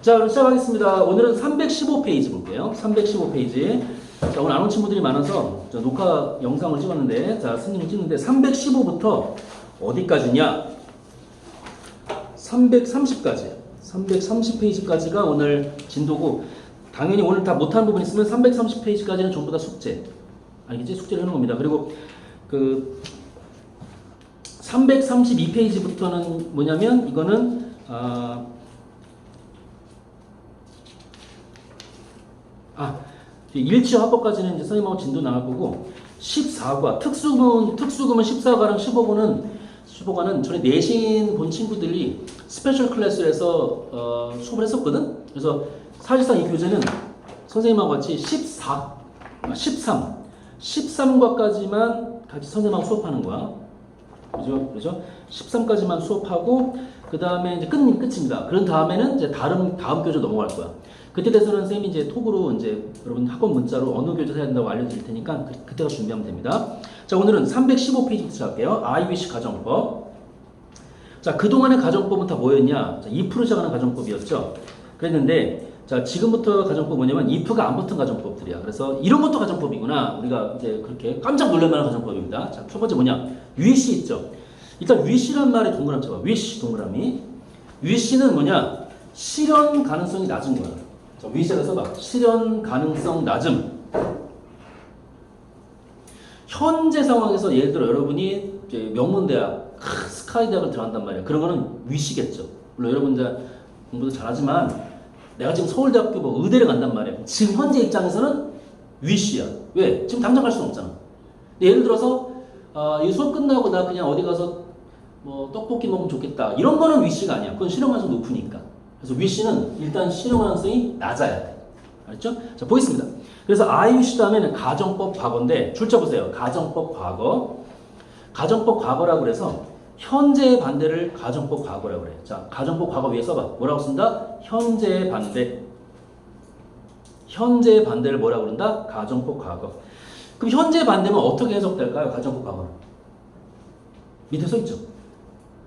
자, 그럼 시작하겠습니다. 오늘은 315페이지 볼게요. 315페이지. 자, 오늘 안 온 친구들이 많아서 저 녹화 영상을 찍었는데, 자, 스님 찍는데 315부터 어디까지냐? 330까지. 330페이지까지가 오늘 진도고, 당연히 오늘 다 못한 부분 있으면 330페이지까지는 전부 다 숙제. 알겠지? 숙제를 해놓은 겁니다. 그리고 그 332페이지부터는 뭐냐면 이거는 아, 아 일치 화법까지는 이제 선생님하고 진도 나갈 거고 14과 특수금 특수금은 14과랑 15과는 15과는 전에 내신 본 친구들이 스페셜 클래스에서 어, 수업을 했었거든. 그래서 사실상 이 교재는 선생님하고 같이 14, 아, 13, 13과까지만 같이 선생님하고 수업하는 거야. 그죠? 그죠? 13까지만 수업하고 그 다음에 이제 끝 끝입니다. 그런 다음에는 이제 다른 다음 교재 넘어갈 거야. 그때 돼서는 선생님이 이제 톡으로 이제 여러분 학원 문자로 어느 교재 해야 된다고 알려드릴 테니까 그, 그때가 준비하면 됩니다. 자 오늘은 315페이지부터 시작할게요. I wish 가정법. 자 그동안의 가정법은 다 뭐였냐? 자, if로 시작하는 가정법이었죠. 그랬는데 자 지금부터 가정법 뭐냐면 if가 안 붙은 가정법들이야. 그래서 이런 것도 가정법이구나. 우리가 이제 그렇게 깜짝 놀랄 만한 가정법입니다. 자 첫 번째 뭐냐? wish 있죠. 일단 wish란 말에 동그라미 쳐봐. wish 동그라미. wish는 뭐냐? 실현 가능성이 낮은 거야. 자, wish에다 써봐. 실현 가능성 낮음. 현재 상황에서 예를 들어 여러분이 이제 명문대학, 크, 스카이 대학을 들어간단 말이야. 그런 거는 위시겠죠. 물론 여러분들 공부도 잘하지만 내가 지금 서울대학교 뭐 의대를 간단 말이야. 지금 현재 입장에서는 위시야. 왜? 지금 당장 갈 수는 없잖아. 예를 들어서 아, 이 수업 끝나고 나 그냥 어디 가서 뭐 떡볶이 먹으면 좋겠다. 이런 거는 위시가 아니야. 그건 실현 가능성이 높으니까. 그래서 위시는 일단 실현 가능성이 낮아야 돼. 알았죠? 자, 보겠습니다. 그래서 wish 다음에는 가정법 과거인데 출처 보세요. 가정법 과거. 가정법 과거라고 그래서 현재의 반대를 가정법 과거라고 그래. 자, 가정법 과거 위에 써봐. 뭐라고 쓴다? 현재의 반대. 현재의 반대를 뭐라고 그런다? 가정법 과거. 그럼 현재의 반대면 어떻게 해석될까요? 가정법 과거는. 밑에 써 있죠.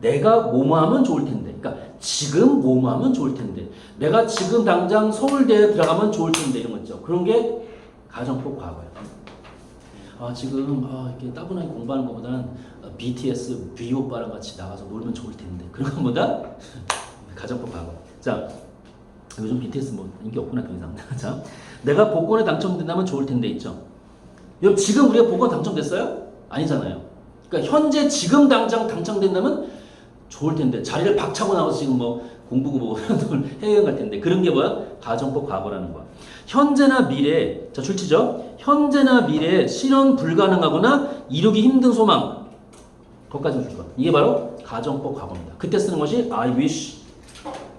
내가 뭐뭐 하면 좋을 텐데. 지금 뭐뭐하면 좋을 텐데. 내가 지금 당장 서울대에 들어가면 좋을 텐데 이런 거 있죠. 그런 게 가정법 과거야. 아 지금 아 이렇게 따분하게 공부하는 것보다는 어, BTS B 오빠랑 같이 나가서 놀면 좋을 텐데 그런 것보다 가정법 과거. 자 요즘 BTS 뭐 인기 없구나 더 이상. 자 내가 복권에 당첨된다면 좋을 텐데 있죠. 지금 우리가 복권 당첨됐어요? 아니잖아요. 그러니까 현재 지금 당장 당첨된다면 좋을 텐데 자리를 박차고 나가서 지금 뭐 공부고 뭐 해외여행 갈 텐데 그런 게 뭐야? 가정법 과거라는 거야. 현재나 미래 자 출치죠. 현재나 미래에 실현 불가능하거나 이루기 힘든 소망 거기까지 줄 거야. 이게 바로 가정법 과거입니다. 그때 쓰는 것이 I wish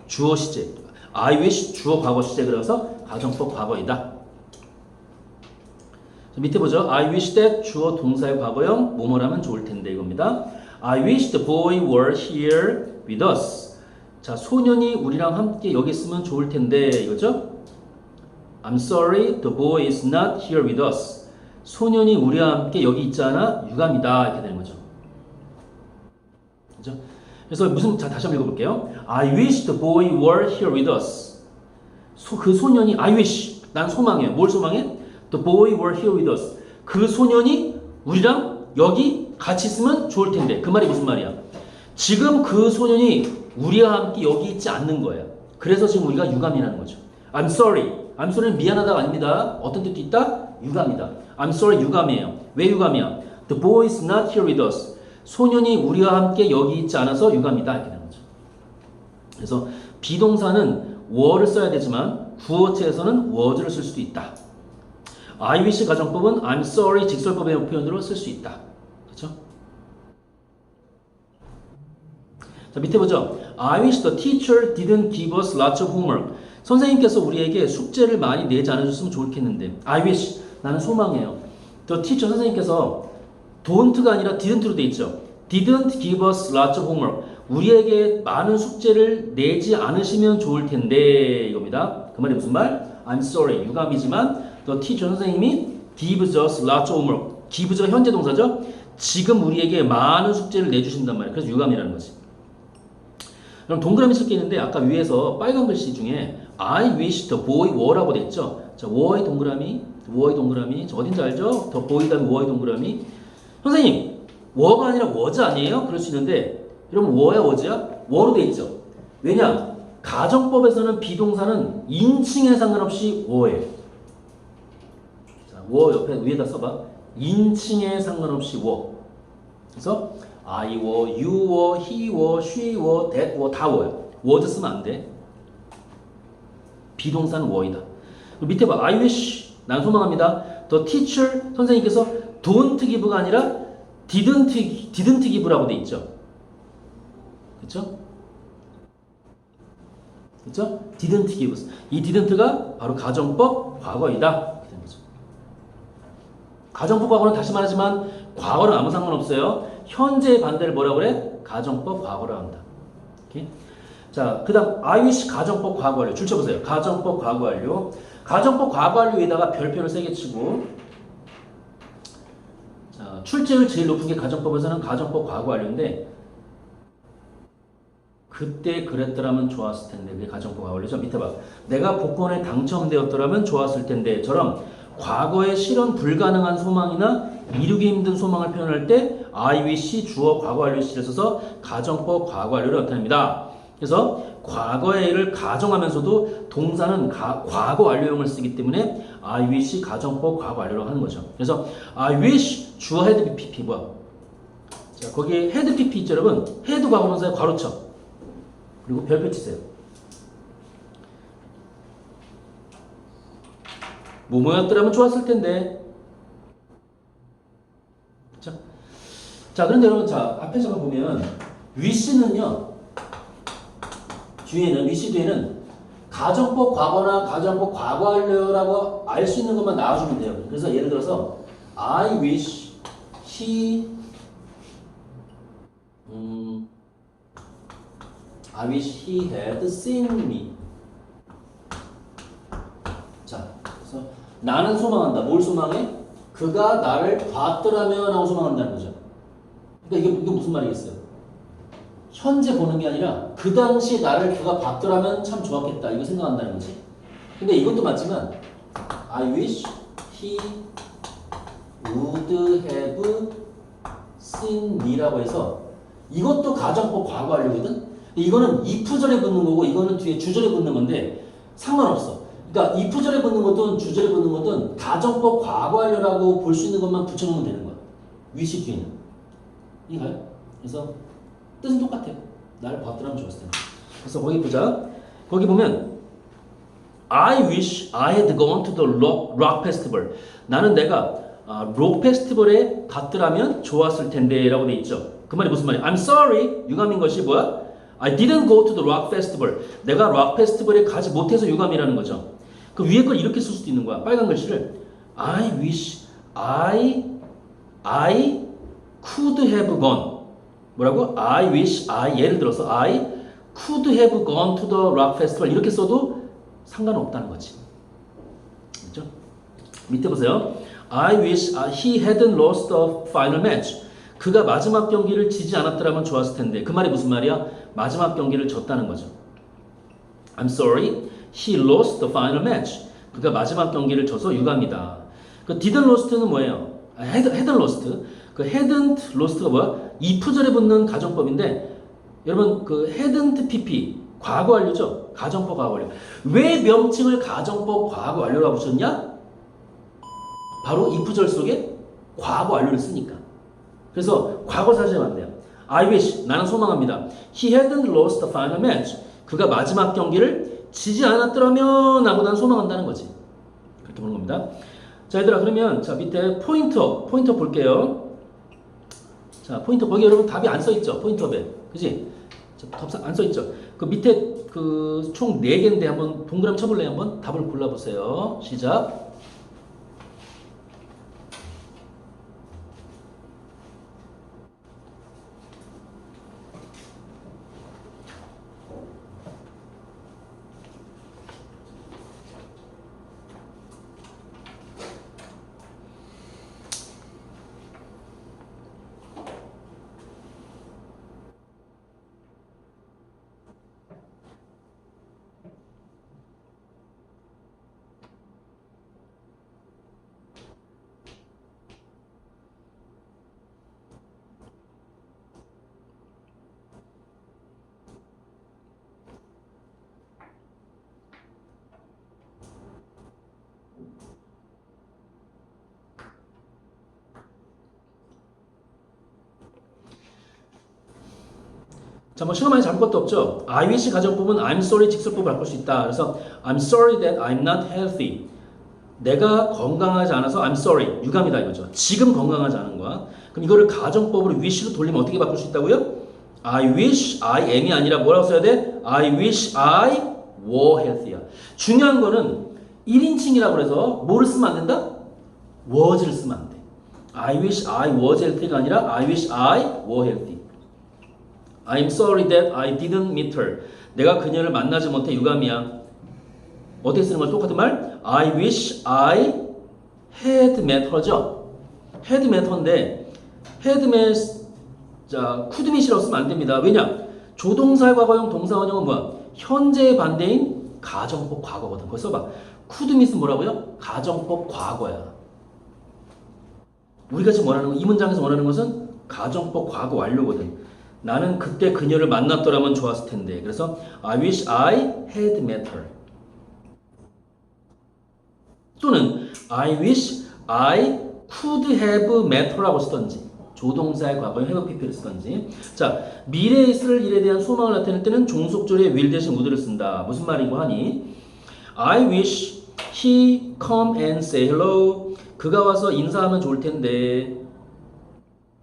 주어 시제 I wish 주어 과거 시제 그래서 가정법 과거이다. 자, 밑에 보죠. I wish that 주어 동사의 과거형 뭐뭐라면 좋을 텐데 이겁니다. I wish the boy were here with us. 자, 소년이 우리랑 함께 여기 있으면 좋을 텐데 이거죠? I'm sorry, the boy is not here with us. 소년이 우리와 함께 여기 있지 않아 유감이다 이렇게 되는 거죠. 그죠? 그래서 무슨 자 다시 한번 읽어볼게요. I wish the boy were here with us. 소, 그 소년이 I wish 난 소망해. 뭘 소망해? The boy were here with us. 그 소년이 우리랑 여기 같이 있으면 좋을 텐데 그 말이 무슨 말이야? 지금 그 소년이 우리와 함께 여기 있지 않는 거예요. 그래서 지금 우리가 유감이라는 거죠. I'm sorry. I'm sorry는 미안하다가 아닙니다. 어떤 뜻도 있다? 유감이다. I'm sorry 유감이에요. 왜 유감이야? The boy is not here with us. 소년이 우리와 함께 여기 있지 않아서 유감이다. 이렇게 되는 거죠. 그래서 비동사는 were를 써야 되지만 구어체에서는 was를 쓸 수도 있다. I wish 가정법은 I'm sorry 직설법의 표현으로 쓸 수 있다. 그렇죠? 자 밑에 보죠. I wish the teacher didn't give us lots of homework. 선생님께서 우리에게 숙제를 많이 내지 않아줬으면 좋겠는데 I wish 나는 소망해요. The teacher 선생님께서 don't가 아니라 didn't로 돼 있죠. didn't give us lots of homework. 우리에게 많은 숙제를 내지 않으시면 좋을 텐데 이겁니다. 그 말이 무슨 말? I'm sorry 유감이지만 the teacher 선생님이 gives us lots of homework. gives가 현재 동사죠. 지금 우리에게 많은 숙제를 내주신단 말이에요. 그래서 유감이라는 거지. 그럼 동그라미 쓸 게 있는데 아까 위에서 빨간 글씨 중에 I wish the boy were라고 됐죠. 자, were의 동그라미, were의 동그라미. 저 어딘지 알죠? the boy 다음에 were의 동그라미. 선생님, were가 아니라 was 아니에요? 그럴 수 있는데 여러분 were야 was야? were로 돼 있죠. 왜냐? 가정법에서는 비동사는 인칭에 상관없이 were예요. 자, were 옆에 위에다 써봐. 인칭에 상관없이 were. 그래서 I were, you were, he were, she were, that were 다 were요. was 쓰면 안 돼. 비동사는. 그리고 밑에 봐. I wish. 난 소망합니다. The teacher 선생님께서 don't give가 아니라 didn't didn't give라고 돼 있죠. 그렇죠? 그렇죠? didn't give. 이 didn't가 바로 가정법 과거이다. 가정법 과거는 다시 말하지만 과거는 아무 상관없어요. 현재의 반대를 뭐라고 그래? 가정법 과거로 한다. 오케이? 자, 그 다음 I wish 가정법 과거 완료. 줄 쳐보세요. 가정법 과거 완료. 가정법 과거 완료에다가 별표를 세게 치고 자, 출제율 제일 높은 게 가정법에서는 가정법 과거 완료인데 그때 그랬더라면 좋았을 텐데 그게 가정법 과거 완료죠. 밑에 봐. 내가 복권에 당첨되었더라면 좋았을 텐데 처럼 과거의 실현 불가능한 소망이나 이루기 힘든 소망을 표현할 때 I wish 주어 과거 완료 시를 써서 가정법 과거 완료를 나타냅니다. 그래서 과거의 일을 가정하면서도 동사는 가- 과거 완료형을 쓰기 때문에 I wish 가정법 과거 완료라고 하는 거죠. 그래서 I wish 주어 헤드 PPP 뭐야? 자 거기에 헤드 PP 있죠 여러분? 헤드 과거분사에 괄호쳐 그리고 별표 치세요. 뭐뭐였더라면 좋았을 텐데. 자 그런데 여러분 자 앞에 잠깐 보면 wish는요 뒤에는 위시 뒤에는 가정법 과거나 가정법 과거 완료라고 알 수 있는 것만 나와주면 돼요. 그래서 예를 들어서 I wish he 음, I wish he had seen me. 자, 그래서 나는 소망한다. 뭘 소망해? 그가 나를 봤더라면 하고 소망한다는 거죠. 그러니까 이게, 이게 무슨 말이겠어요? 현재 보는 게 아니라 그 당시 나를 그가 봤더라면 참 좋았겠다 이거 생각한다는 거지. 근데 이것도 맞지만 I wish he would have seen me라고 해서 이것도 가정법 과거 하려거든. 이거는 if절에 붙는 거고 이거는 뒤에 주절에 붙는 건데 상관없어. 그러니까 if절에 붙는 것든 주절에 붙는 것든 가정법 과거 하려라고 볼 수 있는 것만 붙여놓으면 되는 거야. 위시 뒤에는. 이가요? 그래서 뜻은 똑같아요. 나를 봤더라면 좋았을 텐데. 그래서 거기 보자. 거기 보면 I wish I had gone to the rock, rock festival. 나는 내가 아, 록 페스티벌에 갔더라면 좋았을 텐데 라고 돼 있죠. 그 말이 무슨 말이야? I'm sorry. 유감인 것이 뭐야? I didn't go to the rock festival. 내가 록 페스티벌에 가지 못해서 유감이라는 거죠. 그 위에 걸 이렇게 쓸 수도 있는 거야. 빨간 글씨를 I wish I I could have gone. 뭐라고? I wish I 예를 들어서 I could have gone to the rock festival 이렇게 써도 상관없다는 거지. 그렇죠? 밑에 보세요. I wish he hadn't lost the final match. 그가 마지막 경기를 지지 않았더라면 좋았을 텐데 그 말이 무슨 말이야? 마지막 경기를 졌다는 거죠. I'm sorry, he lost the final match. 그가 마지막 경기를 져서 유감이다. 그 didn't lost는 뭐예요? 아, had, hadn't lost. 그 hadn't lost가 뭐야? if절에 붙는 가정법인데 여러분 그 hadn't pp 과거 완료죠? 가정법 과거 완료. 왜 명칭을 가정법 과거 완료라고 붙였냐? 바로 if절 속에 과거 완료를 쓰니까. 그래서 과거 사실은 안 돼요. I wish 나는 소망합니다. He hadn't lost the final match. 그가 마지막 경기를 지지 않았더라면 하고 난 소망한다는 거지. 그렇게 보는 겁니다. 자, 얘들아 그러면 자 밑에 포인터 포인터 볼게요. 자, 포인터 거기 여러분 답이 안 써 있죠? 포인터에. 그지? 안써 있죠? 그 밑에 그 총 4개인데 한번 동그라미 쳐볼래요? 한번 답을 골라보세요. 시작. 자, 뭐 많이 잡을 것도 없죠. I wish 가정법은 I'm sorry 직설법을 바꿀 수 있다. 그래서 I'm sorry that I'm not healthy. 내가 건강하지 않아서 I'm sorry. 유감이다 이거죠. 지금 건강하지 않은 거야. 그럼 이거를 가정법으로 wish로 돌리면 어떻게 바꿀 수 있다고요? I wish I am이 아니라 뭐라고 써야 돼? I wish I were healthy야. 중요한 거는 1인칭이라고 해서 뭐를 쓰면 안 된다? was를 쓰면 안 돼. I wish I was healthy가 아니라 I wish I were healthy. I'm sorry that I didn't meet her. 내가 그녀를 만나지 못해 유감이야. 어떻게 쓰는 걸 똑같은 말? I wish I had met her죠. had met her인데 had met 자 could meet이라고 쓰면 안 됩니다. 왜냐? 조동사 과거형 동사 원형은 뭐야? 현재의 반대인 가정법 과거거든. 거기 써봐. could meet은 뭐라고요? 가정법 과거야. 우리가 지금 원하는 건, 이 문장에서 원하는 것은 가정법 과거 완료거든. 나는 그때 그녀를 만났더라면 좋았을 텐데. 그래서 I wish I had met her. 또는 I wish I could have met her라고 쓰던지 조동사의 과거에 have pp를 쓰던지. 자 미래에 있을 일에 대한 소망을 나타낼 때는 종속절에 will 대신 would를 쓴다. 무슨 말이고 하니? I wish he come and say hello. 그가 와서 인사하면 좋을 텐데.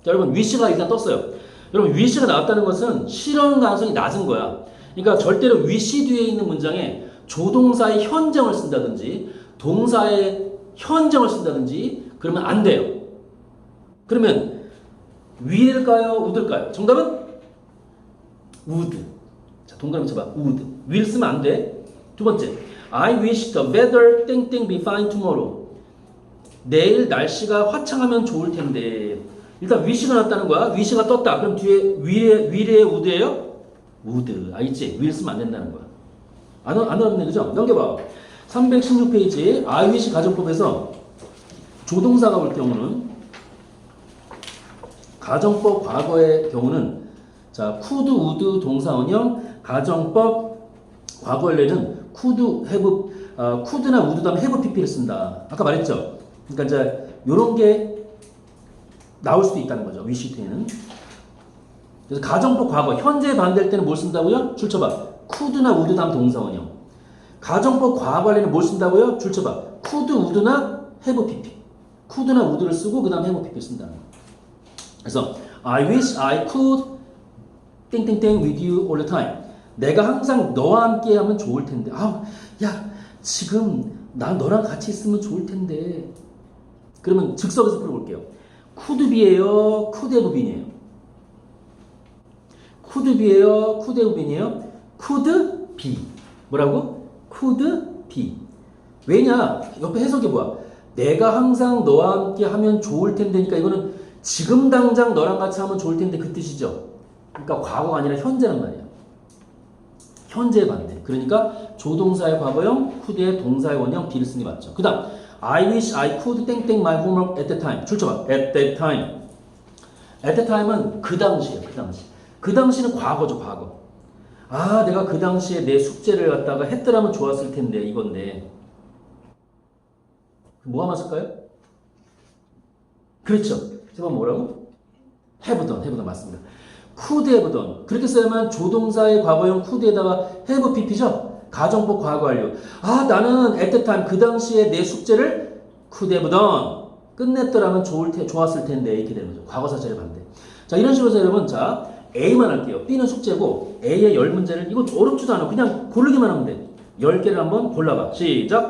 자, 여러분 wish가 일단 떴어요 여러분 wish가 나왔다는 것은 실현 가능성이 낮은 거야 그러니까 절대로 wish 뒤에 있는 문장에 조동사의 현정을 쓴다든지 동사의 현정을 쓴다든지 그러면 안 돼요. 그러면 will일까요? would일까요? 정답은 would. 자, 동그라미 쳐봐. would. 쓰면 안 돼. 두 번째. I wish the weather 땡땡 be fine tomorrow. 내일 날씨가 화창하면 좋을 텐데. 일단 wish가 났다는 거야. wish가 떴다. 그럼 뒤에 will의, will의 would예요? would. 알겠지? will 쓰면 안 된다는 거야. 안, 안 어렵네. 그죠? 넘겨봐. 316페이지 I wish 가정법에서 조동사가 올 경우는 가정법 과거의 경우는 자 could, would 동사 원형 가정법 과거 원래는 could, have, 어, could나 would 다음에 have pp를 쓴다. 아까 말했죠. 그러니까 이제 이런 게 나올 수도 있다는 거죠. 뒤에는. 그래서 가정법 과거 현재 반대할 때는 뭘 쓴다고요? 출처봐. could나 would 다음 동사 원형. 가정법 과거 관련에 뭘 쓴다고요? 줄쳐봐. could, would나 have pp. could나 would를 쓰고 그 다음 have pp를 쓴다는 거. 그래서 I wish I could 땡땡땡 with you all the time. 내가 항상 너와 함께 하면 좋을 텐데. 아, 야, 지금 나 너랑 같이 있으면 좋을 텐데. 그러면 즉석에서 풀어볼게요. Could have been이에요. could be. 뭐라고? be. 왜냐? 옆에 해석이 뭐야? 내가 항상 너와 함께 하면 좋을 텐데니까 이거는 지금 당장 너랑 같이 하면 좋을 텐데 그 뜻이죠. 그러니까 과거가 아니라 현재란 말이야. 현재 반대. 그러니까 조동사의 과거형, could의 동사의 원형, 쓰는 게 맞죠. 그 다음, I wish I could 땡땡 my homework at that time. 출처봐. at that time. at that time은 그 당시에, 그 당시. 그 당시는 과거죠, 과거. 아, 내가 그 당시에 내 숙제를 갖다가 했더라면 좋았을 텐데, 이건데. 뭐가 맞을까요? 그렇죠. 제가 뭐라고? have done 맞습니다. have done. 그렇게 쓰면 조동사의 과거형 could에다가 have pp죠? 가정법 과거 완료. 아, 나는 time, 그 당시에 내 숙제를 done. 끝냈더라면 좋을 테, 좋았을 텐데. 이렇게 되는 거죠. 과거 사절의 반대. 자, 이런 식으로 해서 여러분, 자, A만 할게요. B는 숙제고 A의 열 문제를 이거 어렵지도 않아. 그냥 고르기만 하면 돼. 열 개를 한번 골라봐. 시작.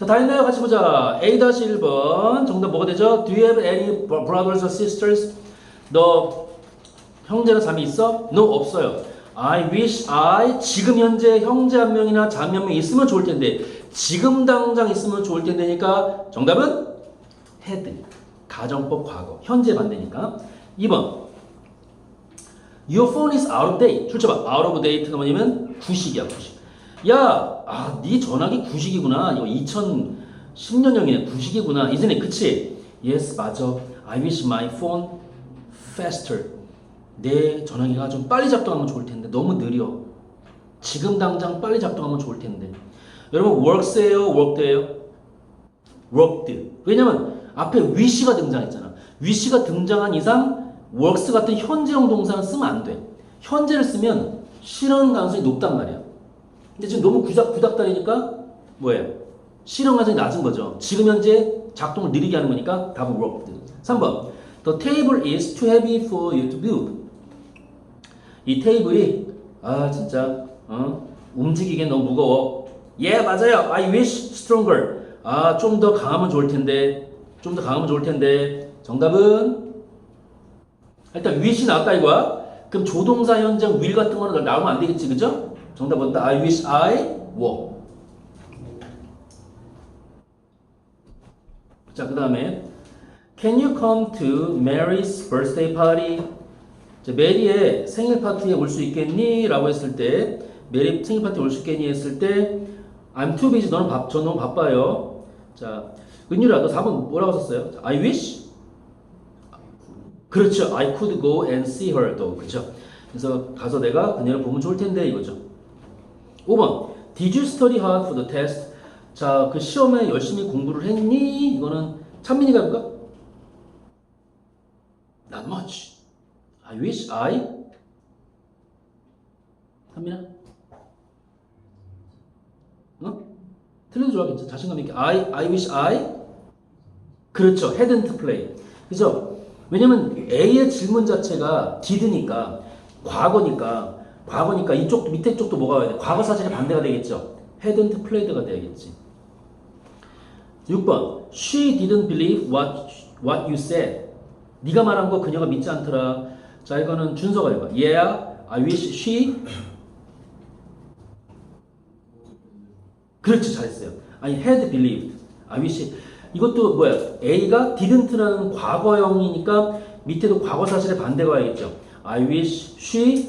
자, 다 했나요? 같이 보자. A-1번. 정답 뭐가 되죠? Do you have any brothers or sisters? 너 형제나 자매 있어? No, 없어요. I wish I 지금 현재 형제 한 명이나 자매 한 명 있으면 좋을 텐데 지금 당장 있으면 좋을 텐데니까 정답은 had. 가정법 과거. 현재 반대니까. 2번. Your phone is out of date. 출처봐. out of date가 뭐냐면 구식이야, 구식. 야, 아, 네 전화기 구식이구나. 이거 2010년형이네. 구식이구나. 이전에 그치? Yes, 맞아. I wish my phone faster. 내 전화기가 좀 빨리 작동하면 좋을 텐데 너무 느려. 지금 당장 빨리 작동하면 좋을 텐데. 여러분 works예요, worked예요? worked. 왜냐면 앞에 wish가 등장했잖아. wish가 등장한 이상 works 같은 현재형 동사는 쓰면 안 돼. 현재를 쓰면 실현 가능성이 높단 말이야. 근데 지금 너무 구닥 구닥다리니까 뭐예요? 실현 가능성이 낮은 거죠. 지금 현재 작동을 느리게 하는 거니까 답은 worked. 3번. The table is too heavy for you to move. 이 테이블이 아 진짜 어? 움직이기엔 너무 무거워. 예 맞아요. I wish stronger. 아 좀 더 강하면 좋을 텐데 좀 더 강하면 좋을 텐데 정답은 일단 wish이 나왔다 이거야. 그럼 조동사 현장 will 같은 거는 나오면 안 되겠지 그죠? 정답은 I wish I were. 자 그 다음에 Can you come to Mary's birthday party? 자, 메리의 생일 파티에 올 수 있겠니? 라고 했을 때 메리 생일 파티에 올 수 있겠니? 했을 때 I'm too busy. 너는 바, 저 너무 바빠요. 자, 은유라 너 4번 뭐라고 썼어요? 자, I wish? 그렇죠. I could go and see her. 또 그렇죠. 그래서 가서 내가 그녀를 보면 좋을 텐데 이거죠. 5번 Did you study hard for the test? 자, 그 시험에 열심히 공부를 했니? 이거는 찬민이가 해볼까? Not much. I wish I 한민아? 어? 틀려도 좋아 괜찮아 자신감 있게 I, I wish I 그렇죠 hadn't play 그죠 왜냐면 A의 질문 자체가 did니까 과거니까 과거니까 이쪽 밑에 쪽도 뭐가 와야 돼? 과거 사실의 반대가 되겠죠. hadn't played가 돼야겠지. 6번 She didn't believe what, what you said. 네가 말한 거 그녀가 믿지 않더라. 자 이거는 준서가 해봐 Yeah, I wish she 그렇죠 잘했어요. 아니 had believed. I wish 이것도 뭐야? A가 didn't라는 과거형이니까 밑에도 과거 사실의 반대가 와야겠죠. I wish she